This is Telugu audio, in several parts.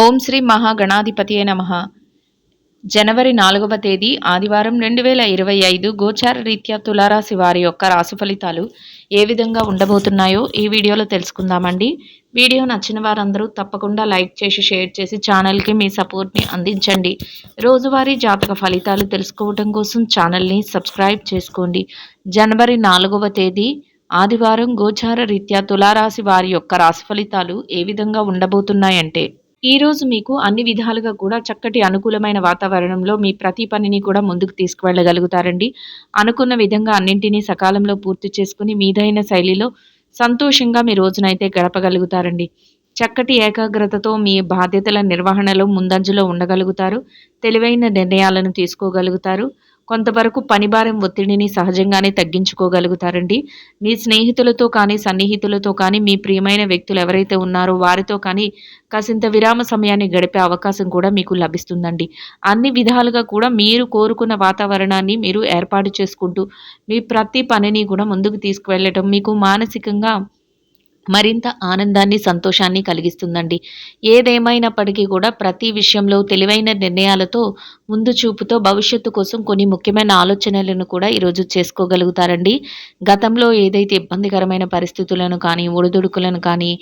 ఓం శ్రీ మహాగణాధిపతియే నమ జనవరి నాలుగవ తేదీ ఆదివారం రెండు వేల ఇరవై ఐదు గోచార రీత్యా తులారాశి వారి యొక్క రాశి ఫలితాలు ఏ విధంగా ఉండబోతున్నాయో ఈ వీడియోలో తెలుసుకుందామండి. వీడియో నచ్చిన వారందరూ తప్పకుండా లైక్ చేసి షేర్ చేసి ఛానల్కి మీ సపోర్ట్ని అందించండి. రోజువారీ జాతక ఫలితాలు తెలుసుకోవడం కోసం ఛానల్ని సబ్స్క్రైబ్ చేసుకోండి. జనవరి నాలుగవ తేదీ ఆదివారం గోచార రీత్యా తులారాశి వారి యొక్క రాశి ఫలితాలు ఏ విధంగా ఉండబోతున్నాయంటే ఈరోజు మీకు అన్ని విధాలుగా కూడా చక్కటి అనుకూలమైన వాతావరణంలో మీ ప్రతి పనిని కూడా ముందుకు తీసుకువెళ్ళగలుగుతారండి. అనుకున్న విధంగా అన్నింటినీ సకాలంలో పూర్తి చేసుకుని మీదైన శైలిలో సంతోషంగా మీ రోజునైతే గడపగలుగుతారండి. చక్కటి ఏకాగ్రతతో మీ బాధ్యతల నిర్వహణలో ముందంజలో ఉండగలుగుతారు. తెలివైన నిర్ణయాలను తీసుకోగలుగుతారు. కొంతవరకు పనిభారం ఒత్తిడిని సహజంగానే తగ్గించుకోగలుగుతారండి. మీ స్నేహితులతో కానీ సన్నిహితులతో కానీ మీ ప్రియమైన వ్యక్తులు ఎవరైతే ఉన్నారో వారితో కానీ కాసింత విరామ సమయాన్ని గడిపే అవకాశం కూడా మీకు లభిస్తుందండి. అన్ని విధాలుగా కూడా మీరు కోరుకున్న వాతావరణాన్ని మీరు ఏర్పాటు చేసుకుంటూ మీ ప్రతి పనిని కూడా ముందుకు తీసుకువెళ్ళటం మీకు మానసికంగా మరింత ఆనందాన్ని సంతోషాన్ని కలిగిస్తుందండి. ఏదేమైనప్పటికీ కూడా ప్రతి విషయంలో తెలివైన నిర్ణయాలతో ముందు చూపుతో భవిష్యత్తు కోసం కొన్ని ముఖ్యమైన ఆలోచనలను కూడా ఈరోజు చేసుకోగలుగుతారండి. గతంలో ఏదైతే ఇబ్బందికరమైన పరిస్థితులను కానీ ఒడిదుడుకులను కానీ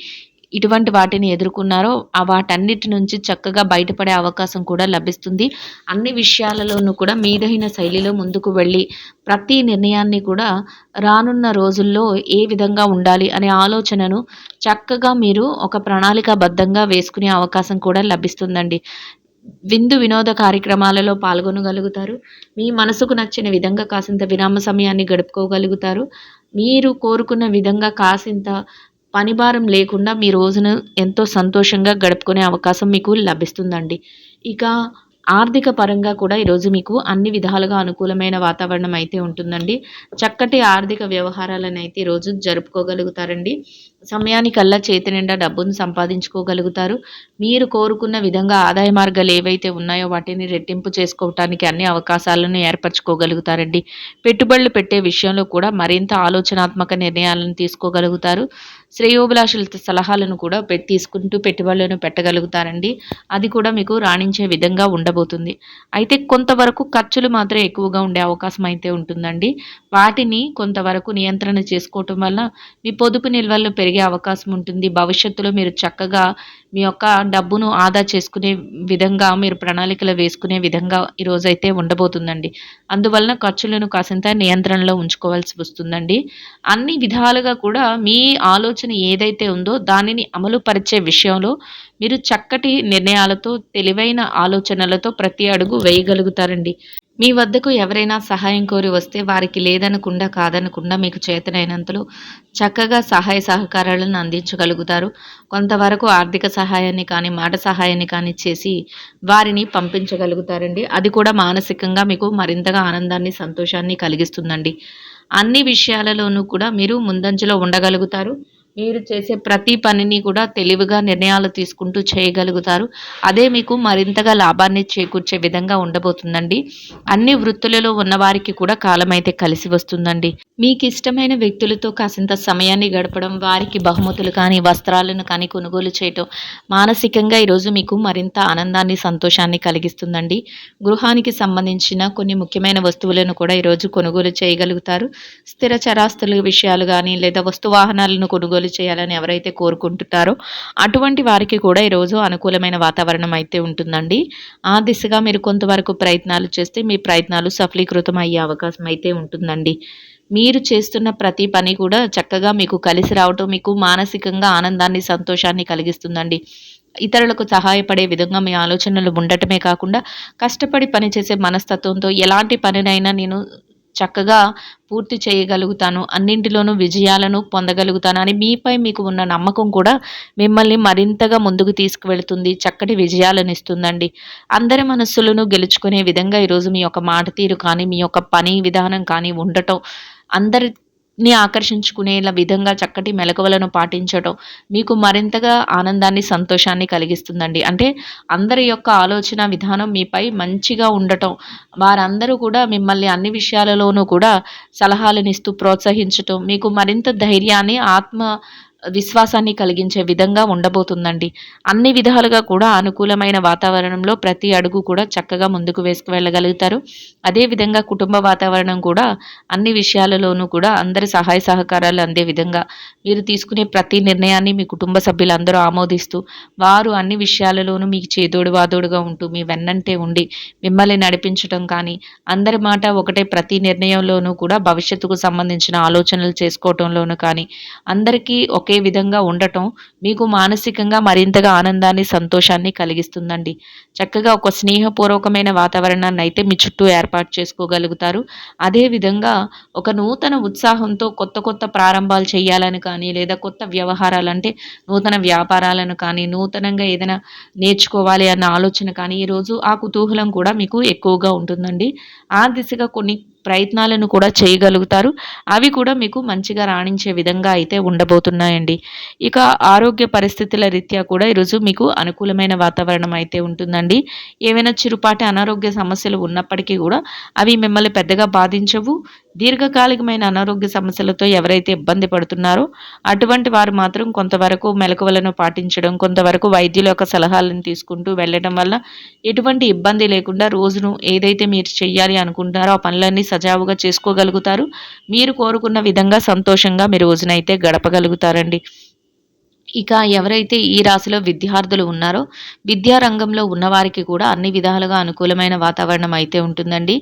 ఇటువంటి వాటిని ఎదుర్కొన్నారో ఆ వాటన్నిటి నుంచి చక్కగా బయటపడే అవకాశం కూడా లభిస్తుంది. అన్ని విషయాలలోనూ కూడా మీదైన శైలిలో ముందుకు వెళ్ళి ప్రతి నిర్ణయాన్ని కూడా రానున్న రోజుల్లో ఏ విధంగా ఉండాలి అనే ఆలోచనను చక్కగా మీరు ఒక ప్రణాళికాబద్ధంగా వేసుకునే అవకాశం కూడా లభిస్తుందండి. విందు వినోద కార్యక్రమాలలో పాల్గొనగలుగుతారు. మీ మనసుకు నచ్చిన విధంగా కాసింత విరామ సమయాన్ని గడుపుకోగలుగుతారు. మీరు కోరుకున్న విధంగా కాసింత పనిభారం లేకుండా మీ రోజును ఎంతో సంతోషంగా గడుపుకునే అవకాశం మీకు లభిస్తుందండి. ఇక ఆర్థిక పరంగా కూడా ఈరోజు మీకు అన్ని విధాలుగా అనుకూలమైన వాతావరణం అయితే ఉంటుందండి. చక్కటి ఆర్థిక వ్యవహారాలను అయితే ఈరోజు జరుపుకోగలుగుతారండి. సమయానికల్లా చేతి నిండా డబ్బును సంపాదించుకోగలుగుతారు. మీరు కోరుకున్న విధంగా ఆదాయ మార్గాలు ఏవైతే ఉన్నాయో వాటిని రెట్టింపు చేసుకోవటానికి అన్ని అవకాశాలను ఏర్పరచుకోగలుగుతారండి. పెట్టుబడులు పెట్టే విషయంలో కూడా మరింత ఆలోచనాత్మక నిర్ణయాలను తీసుకోగలుగుతారు. శ్రేయోభిలాషులతో సలహాలను కూడా పెట్టి తీసుకుంటూ పెట్టుబడులను పెట్టగలుగుతారండి. అది కూడా మీకు రాణించే విధంగా ఉండబోతుంది. అయితే కొంతవరకు ఖర్చులు మాత్రం ఎక్కువగా ఉండే అవకాశం అయితే ఉంటుందండి. వాటిని కొంతవరకు నియంత్రణ చేసుకోవటం వల్ల మీ పొదుపు నిల్వలు పెరిగే అవకాశం ఉంటుంది. భవిష్యత్తులో మీరు చక్కగా మీ యొక్క డబ్బును ఆదా చేసుకునే విధంగా మీరు ప్రణాళికలు వేసుకునే విధంగా ఈరోజైతే ఉండబోతుందండి. అందువలన ఖర్చులను కాసింత నియంత్రణలో ఉంచుకోవాల్సి వస్తుందండి. అన్ని విధాలుగా కూడా మీ ఆలోచన ఏదైతే ఉందో దానిని అమలు పరిచే విషయంలో మీరు చక్కటి నిర్ణయాలతో తెలివైన ఆలోచనలతో ప్రతి అడుగు వేయగలుగుతారండి. మీ వద్దకు ఎవరైనా సహాయం కోరి వస్తే వారికి లేదనకుండా కాదనకుండా మీకు చేతనైనంతలో చక్కగా సహాయ సహకారాలను అందించగలుగుతారు. కొంతవరకు ఆర్థిక సహాయాన్ని కానీ మాట సహాయాన్ని కానీ చేసి వారిని పంపించగలుగుతారండి. అది కూడా మానసికంగా మీకు మరింతగా ఆనందాన్ని సంతోషాన్ని కలిగిస్తుందండి. అన్ని విషయాలలోనూ కూడా మీరు ముందంజలో ఉండగలుగుతారు. మీరు చేసే ప్రతి పనిని కూడా తెలివిగా నిర్ణయాలు తీసుకుంటూ చేయగలుగుతారు. అదే మీకు మరింతగా లాభాన్ని చేకూర్చే విధంగా ఉండబోతుందండి. అన్ని వృత్తులలో ఉన్నవారికి కూడా కాలం అయితే కలిసి వస్తుందండి. మీకు ఇష్టమైన వ్యక్తులతో కాసింత సమయాన్ని గడపడం వారికి బహుమతులు కానీ వస్త్రాలను కానీ కొనుగోలు చేయటం మానసికంగా ఈరోజు మీకు మరింత ఆనందాన్ని సంతోషాన్ని కలిగిస్తుందండి. గృహానికి సంబంధించిన కొన్ని ముఖ్యమైన వస్తువులను కూడా ఈరోజు కొనుగోలు చేయగలుగుతారు. స్థిర చరాస్తుల విషయాలు కానీ లేదా వస్తు వాహనాలను కొనుగోలు కొనుగోలు చేయాలని ఎవరైతే కోరుకుంటున్నారో అటువంటి వారికి కూడా ఈరోజు అనుకూలమైన వాతావరణం అయితే ఉంటుందండి. ఆ దిశగా మీరు కొంతవరకు ప్రయత్నాలు చేస్తే మీ ప్రయత్నాలు సఫలీకృతం అయ్యే అవకాశం అయితే ఉంటుందండి. మీరు చేస్తున్న ప్రతి పని కూడా చక్కగా మీకు కలిసి రావటం మీకు మానసికంగా ఆనందాన్ని సంతోషాన్ని కలిగిస్తుందండి. ఇతరులకు సహాయపడే విధంగా మీ ఆలోచనలు ఉండటమే కాకుండా కష్టపడి పనిచేసే మనస్తత్వంతో ఎలాంటి పనినైనా నేను చక్కగా పూర్తి చేయగలుగుతాను. అన్నింటిలోనూ విజయాలను పొందగలుగుతాను అని మీపై మీకు ఉన్న నమ్మకం కూడా మిమ్మల్ని మరింతగా ముందుకు తీసుకువెళుతుంది. చక్కటి విజయాలను ఇస్తుందండి. అందరి మనస్సులను గెలుచుకునే విధంగా ఈరోజు మీ యొక్క మాట తీరు కానీ మీ యొక్క పని విధానం కానీ ఉండటం అందరి ని ఆకర్షించుకునేలా విధంగా చక్కటి మెలకువలను పాటించడం మీకు మరింతగా ఆనందాన్ని సంతోషాన్ని కలిగిస్తుందండి. అంటే అందరి యొక్క ఆలోచన విధానం మీపై మంచిగా ఉండటం వారందరూ కూడా మిమ్మల్ని అన్ని విషయాలలోనూ కూడా సలహాలను ఇస్తూ ప్రోత్సహించటం మీకు మరింత ధైర్యాన్ని ఆత్మ విశ్వాసాన్ని కలిగించే విధంగా ఉండబోతుందండి. అన్ని విధాలుగా కూడా అనుకూలమైన వాతావరణంలో ప్రతి అడుగు కూడా చక్కగా ముందుకు వేసుకు వెళ్ళగలుగుతారు అదేవిధంగా కుటుంబ వాతావరణం కూడా అన్ని విషయాలలోనూ కూడా అందరి సహాయ సహకారాలు అందే విధంగా. మీరు తీసుకునే ప్రతి నిర్ణయాన్ని మీ కుటుంబ సభ్యులందరూ ఆమోదిస్తూ వారు అన్ని విషయాలలోనూ మీకు చేదోడు వాదోడుగా ఉంటూ మీ వెన్నంటే ఉండి మిమ్మల్ని నడిపించడం కానీ అందరి మాట ఒకటే ప్రతి నిర్ణయంలోనూ కూడా భవిష్యత్తుకు సంబంధించిన ఆలోచనలు చేసుకోవటంలోనూ కానీ అందరికీ ఒకే ఒకే విధంగా ఉండటం మీకు మానసికంగా మరింతగా ఆనందాన్ని సంతోషాన్ని కలిగిస్తుందండి. చక్కగా ఒక స్నేహపూర్వకమైన వాతావరణాన్ని అయితే మీ చుట్టూ ఏర్పాటు చేసుకోగలుగుతారు. అదేవిధంగా ఒక నూతన ఉత్సాహంతో కొత్త కొత్త ప్రారంభాలు చేయాలని కానీ లేదా కొత్త వ్యవహారాలు అంటే నూతన వ్యాపారాలను కానీ నూతనంగా ఏదైనా నేర్చుకోవాలి అన్న ఆలోచన కానీ ఈరోజు ఆ కుతూహలం కూడా మీకు ఎక్కువగా ఉంటుందండి. ఆ దిశగా కొన్ని ప్రయత్నాలను కూడా చేయగలుగుతారు. అవి కూడా మీకు మంచిగా రాణించే విధంగా అయితే ఉండబోతున్నాయండి. ఇక ఆరోగ్య పరిస్థితుల రీత్యా కూడా ఈరోజు మీకు అనుకూలమైన వాతావరణం అయితే ఉంటుందండి. ఏవైనా చిరుపాటి అనారోగ్య సమస్యలు ఉన్నప్పటికీ కూడా అవి మిమ్మల్ని పెద్దగా బాధించవు. దీర్ఘకాలికమైన అనారోగ్య సమస్యలతో ఎవరైతే ఇబ్బంది పడుతున్నారో అటువంటి వారు మాత్రం కొంతవరకు మెలకువలను పాటించడం కొంతవరకు వైద్యుల యొక్క సలహాలను తీసుకుంటూ వెళ్ళడం వల్ల ఎటువంటి ఇబ్బంది లేకుండా రోజును ఏదైతే మీరు చెయ్యాలి అనుకుంటారో ఆ పనులన్నీ సజావుగా చేసుకోగలుగుతారు. మీరు కోరుకున్న విధంగా సంతోషంగా మీ రోజునైతే గడపగలుగుతారండి. ఇక ఎవరైతే ఈ రాశిలో విద్యార్థులు ఉన్నారో విద్యారంగంలో ఉన్నవారికి కూడా అన్ని విధాలుగా అనుకూలమైన వాతావరణం అయితే ఉంటుందండి.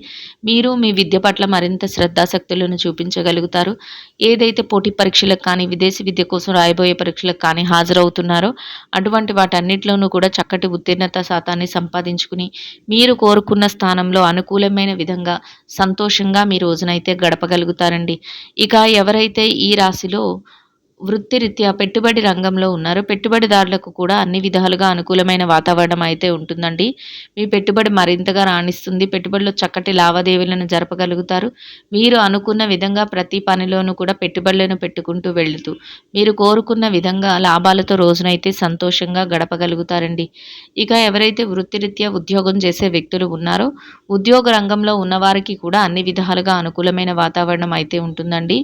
మీరు మీ విద్య పట్ల మరింత శ్రద్ధాశక్తులను చూపించగలుగుతారు. ఏదైతే పోటీ పరీక్షలకు కానీ విదేశీ విద్య కోసం రాయబోయే పరీక్షలకు కానీ హాజరవుతున్నారో అటువంటి వాటన్నిటిలోనూ కూడా చక్కటి ఉత్తీర్ణత శాతాన్ని సంపాదించుకుని మీరు కోరుకున్న స్థానంలో అనుకూలమైన విధంగా సంతోషంగా మీ రోజునైతే గడపగలుగుతారండి. ఇక ఎవరైతే ఈ రాశిలో వృత్తిరీత్యా పెట్టుబడి రంగంలో ఉన్నారు. పెట్టుబడిదారులకు కూడా అన్ని విధాలుగా అనుకూలమైన వాతావరణం అయితే ఉంటుందండి. మీ పెట్టుబడి మరింతగా రాణిస్తుంది. పెట్టుబడిలో చక్కటి లావాదేవీలను జరపగలుగుతారు. మీరు అనుకున్న విధంగా ప్రతి పనిలోనూ కూడా పెట్టుబడులను పెట్టుకుంటూ వెళుతూ మీరు కోరుకున్న విధంగా లాభాలతో రోజునైతే సంతోషంగా గడపగలుగుతారండి. ఇక ఎవరైతే వృత్తిరీత్యా ఉద్యోగం చేసే వ్యక్తులు ఉన్నారో ఉద్యోగ రంగంలో ఉన్నవారికి కూడా అన్ని విధాలుగా అనుకూలమైన వాతావరణం అయితే ఉంటుందండి.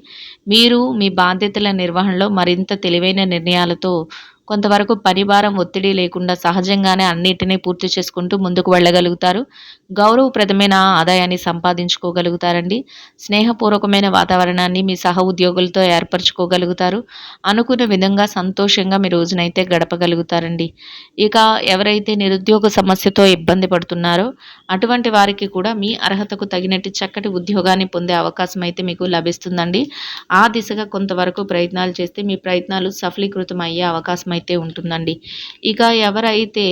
మీరు మీ బాధ్యతల నిర్వహణలో మరింత తెలివైన నిర్ణయాలతో కొంతవరకు పనిభారం ఒత్తిడి లేకుండా సహజంగానే అన్నిటినీ పూర్తి చేసుకుంటూ ముందుకు వెళ్ళగలుగుతారు. గౌరవప్రదమైన ఆదాయాన్ని సంపాదించుకోగలుగుతారండి. స్నేహపూర్వకమైన వాతావరణాన్ని మీ సహ ఉద్యోగులతో ఏర్పరచుకోగలుగుతారు. అనుకున్న విధంగా సంతోషంగా మీ రోజునైతే గడపగలుగుతారండి. ఇక ఎవరైతే నిరుద్యోగ సమస్యతో ఇబ్బంది పడుతున్నారో అటువంటి వారికి కూడా మీ అర్హతకు తగినట్టు చక్కటి ఉద్యోగాన్ని పొందే అవకాశం అయితే మీకు లభిస్తుందండి. ఆ దిశగా కొంతవరకు ప్రయత్నాలు చేస్తే మీ ప్రయత్నాలు సఫలీకృతం అయ్యే అవకాశం అయితే ఉంటుందండి. ఇక ఎవరైతే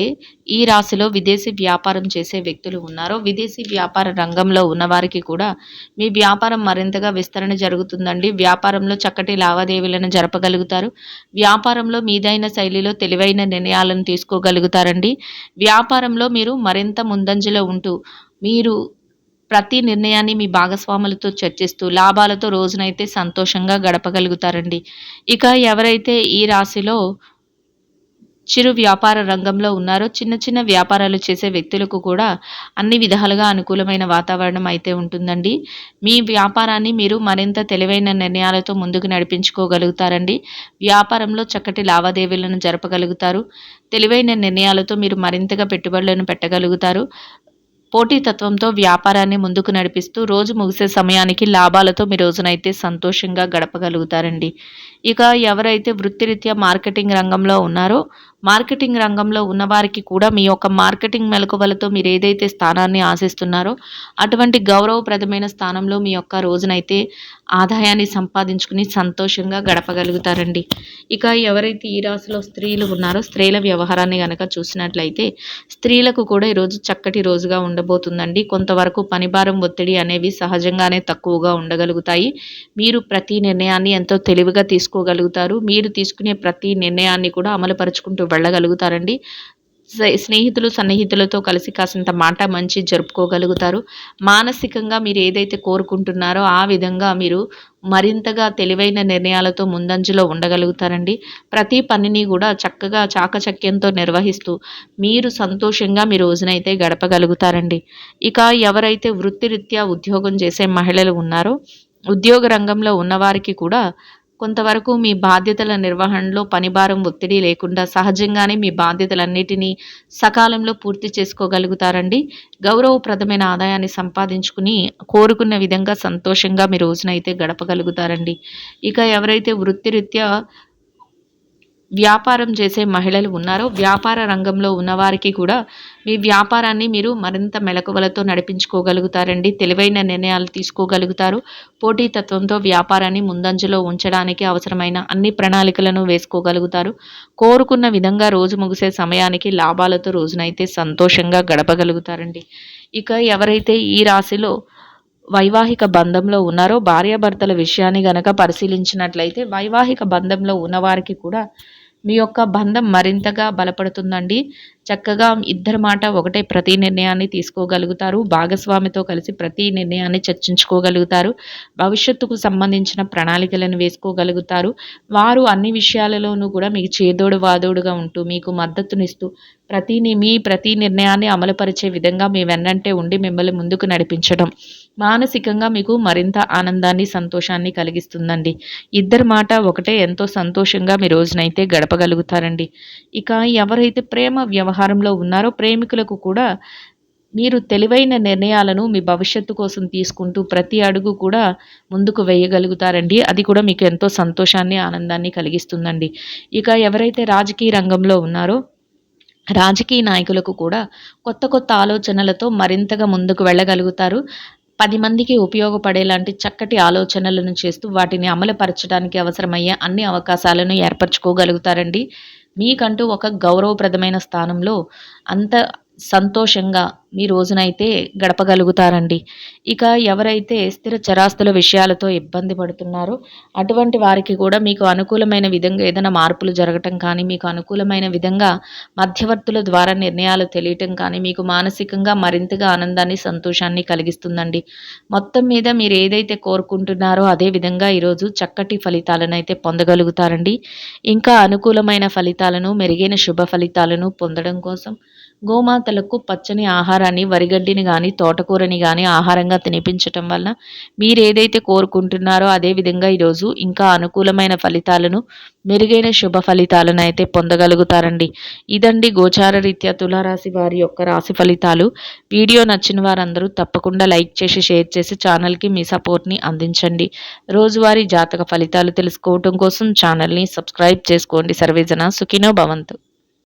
ఈ రాశిలో విదేశీ వ్యాపారం చేసే వ్యక్తులు ఉన్నారో విదేశీ వ్యాపార రంగంలో ఉన్నవారికి కూడా మీ వ్యాపారం మరింతగా విస్తరణ జరుగుతుందండి. వ్యాపారంలో చక్కటి లావాదేవీలను జరపగలుగుతారు. వ్యాపారంలో మీదైన శైలిలో తెలివైన నిర్ణయాలను తీసుకోగలుగుతారండి. వ్యాపారంలో మీరు మరింత ముందంజలో ఉంటూ మీరు ప్రతి నిర్ణయాన్ని మీ భాగస్వాములతో చర్చిస్తూ లాభాలతో రోజునైతే సంతోషంగా గడపగలుగుతారండి. ఇక ఎవరైతే ఈ రాశిలో చిరు వ్యాపార రంగంలో ఉన్నారో చిన్న చిన్న వ్యాపారాలు చేసే వ్యక్తులకు కూడా అన్ని విధాలుగా అనుకూలమైన వాతావరణం అయితే ఉంటుందండి. మీ వ్యాపారాన్ని మీరు మరింత తెలివైన నిర్ణయాలతో ముందుకు నడిపించుకోగలుగుతారండి. వ్యాపారంలో చక్కటి లావాదేవీలను జరపగలుగుతారు. తెలివైన నిర్ణయాలతో మీరు మరింతగా పెట్టుబడులను పెట్టగలుగుతారు. పోటీతత్వంతో వ్యాపారాన్ని ముందుకు నడిపిస్తూ రోజు ముగిసే సమయానికి లాభాలతో మీ రోజునైతే సంతోషంగా గడపగలుగుతారండి. ఇక ఎవరైతే వృత్తిరీత్యా మార్కెటింగ్ రంగంలో ఉన్నారో మార్కెటింగ్ రంగంలో ఉన్నవారికి కూడా మీ యొక్క మార్కెటింగ్ మెలకువలతో మీరు ఏదైతే స్థానాన్ని ఆశిస్తున్నారో అటువంటి గౌరవప్రదమైన స్థానంలో మీ యొక్క రోజునైతే ఆదాయాన్ని సంపాదించుకుని సంతోషంగా గడపగలుగుతారండి. ఇక ఎవరైతే ఈ రాశిలో స్త్రీలు ఉన్నారో స్త్రీల వ్యవహారాన్ని కనుక చూసినట్లయితే స్త్రీలకు కూడా ఈరోజు చక్కటి రోజుగా ఉండబోతుందండి. కొంతవరకు పనిభారం ఒత్తిడి అనేవి సహజంగానే తక్కువగా ఉండగలుగుతాయి. మీరు ప్రతి నిర్ణయాన్ని ఎంతో తెలివిగా తీసుకోగలుగుతారు. మీరు తీసుకునే ప్రతి నిర్ణయాన్ని కూడా అమలుపరుచుకుంటూ వెళ్ళగలుగుతారండి. స్నేహితులు సన్నిహితులతో కలిసి కాసింత మాట మంచి జరుపుకోగలుగుతారు. మానసికంగా మీరు ఏదైతే కోరుకుంటున్నారో ఆ విధంగా మీరు మరింతగా తెలివైన నిర్ణయాలతో ముందంజలో ఉండగలుగుతారండి. ప్రతి పనిని కూడా చక్కగా చాకచక్యంతో నిర్వహిస్తూ మీరు సంతోషంగా మీ రోజునైతే గడపగలుగుతారండి. ఇక ఎవరైతే వృత్తిరీత్యా ఉద్యోగం చేసే మహిళలు ఉన్నారో ఉద్యోగ రంగంలో ఉన్నవారికి కూడా కొంతవరకు మీ బాధ్యతల నిర్వహణలో పనిభారం ఒత్తిడి లేకుండా సహజంగానే మీ బాధ్యతలన్నిటినీ సకాలంలో పూర్తి చేసుకోగలుగుతారండి. గౌరవప్రదమైన ఆదాయాన్ని సంపాదించుకుని కోరుకున్న విధంగా సంతోషంగా మీ రోజునైతే గడపగలుగుతారండి. ఇక ఎవరైతే వృత్తిరీత్యా వ్యాపారం చేసే మహిళలు ఉన్నారో వ్యాపార రంగంలో ఉన్నవారికి కూడా మీ వ్యాపారాన్ని మీరు మరింత మెలకువలతో నడిపించుకోగలుగుతారండి. తెలివైన నిర్ణయాలు తీసుకోగలుగుతారు. పోటీతత్వంతో వ్యాపారాన్ని ముందంజలో ఉంచడానికి అవసరమైన అన్ని ప్రణాళికలను వేసుకోగలుగుతారు. కోరుకున్న విధంగా రోజు ముగిసే సమయానికి లాభాలతో రోజునైతే సంతోషంగా గడపగలుగుతారండి. ఇక ఎవరైతే ఈ రాశిలో వైవాహిక బంధంలో ఉన్నారో భార్యాభర్తల విషయాన్ని గనక పరిశీలించినట్లయితే వైవాహిక బంధంలో ఉన్నవారికి కూడా మీ యొక్క బంధం మరింతగా బలపడుతుందండి. చక్కగా ఇద్దరి మాట ఒకటే ప్రతి నిర్ణయాన్ని తీసుకోగలుగుతారు. భాగస్వామితో కలిసి ప్రతి నిర్ణయాన్ని చర్చించుకోగలుగుతారు. భవిష్యత్తుకు సంబంధించిన ప్రణాళికలను వేసుకోగలుగుతారు. వారు అన్ని విషయాలలోనూ కూడా మీకు చేదోడు వాదోడుగా ఉంటూ మీకు మద్దతునిస్తూ ప్రతి మీ ప్రతి నిర్ణయాన్ని అమలుపరిచే విధంగా మీ వెన్నంటే ఉండి మిమ్మల్ని ముందుకు నడిపించడం మానసికంగా మీకు మరింత ఆనందాన్ని సంతోషాన్ని కలిగిస్తుందండి. ఇద్దరి మాట ఒకటే ఎంతో సంతోషంగా మీ రోజునైతే గడపగలుగుతారండి. ఇక ఎవరైతే ప్రేమ వ్యవహారంలో ఉన్నారో ప్రేమికులకు కూడా మీరు తెలివైన నిర్ణయాలను మీ భవిష్యత్తు కోసం తీసుకుంటూ ప్రతి అడుగు కూడా ముందుకు వేయగలుగుతారండి. అది కూడా మీకు ఎంతో సంతోషాన్ని ఆనందాన్ని కలిగిస్తుందండి. ఇక ఎవరైతే రాజకీయ రంగంలో ఉన్నారో రాజకీయ నాయకులకు కూడా కొత్త కొత్త ఆలోచనలతో మరింతగా ముందుకు వెళ్ళగలుగుతారు. పది మందికి ఉపయోగపడేలాంటి చక్కటి ఆలోచనలను చేస్తూ వాటిని అమలుపరచడానికి అవసరమయ్యే అన్ని అవకాశాలను ఏర్పరచుకోగలుగుతారండి. మీకంటూ ఒక గౌరవప్రదమైన స్థానంలో అంత సంతోషంగా మీ రోజునైతే గడపగలుగుతారండి. ఇక ఎవరైతే స్థిర చరాస్తుల విషయాలతో ఇబ్బంది పడుతున్నారో అటువంటి వారికి కూడా మీకు అనుకూలమైన విధంగా ఏదైనా మార్పులు జరగటం కానీ మీకు అనుకూలమైన విధంగా మధ్యవర్తుల ద్వారా నిర్ణయాలు తెలియటం కానీ మీకు మానసికంగా మరింతగా ఆనందాన్ని సంతోషాన్ని కలిగిస్తుందండి. మొత్తం మీద మీరు ఏదైతే కోరుకుంటున్నారో అదే విధంగా ఈరోజు చక్కటి ఫలితాలను అయితే పొందగలుగుతారండి. ఇంకా అనుకూలమైన ఫలితాలను మెరుగైన శుభ ఫలితాలను పొందడం కోసం గోమాతలకు పచ్చని ఆహారాన్ని వరిగడ్డిని కానీ తోటకూరని కానీ ఆహారంగా తినిపించటం వల్ల మీరు ఏదైతే కోరుకుంటున్నారో అదే విధంగా ఈరోజు ఇంకా అనుకూలమైన ఫలితాలను మెరుగైన శుభ ఫలితాలను అయితే పొందగలుగుతారండి. ఇదండి గోచార రీత్యా తులారాశి వారి యొక్క రాశి ఫలితాలు. వీడియో నచ్చిన వారందరూ తప్పకుండా లైక్ చేసి షేర్ చేసి ఛానల్కి మీ సపోర్ట్ని అందించండి. రోజువారీ జాతక ఫలితాలు తెలుసుకోవటం కోసం ఛానల్ని సబ్స్క్రైబ్ చేసుకోండి. సర్వేజన సుఖినో భవంతు.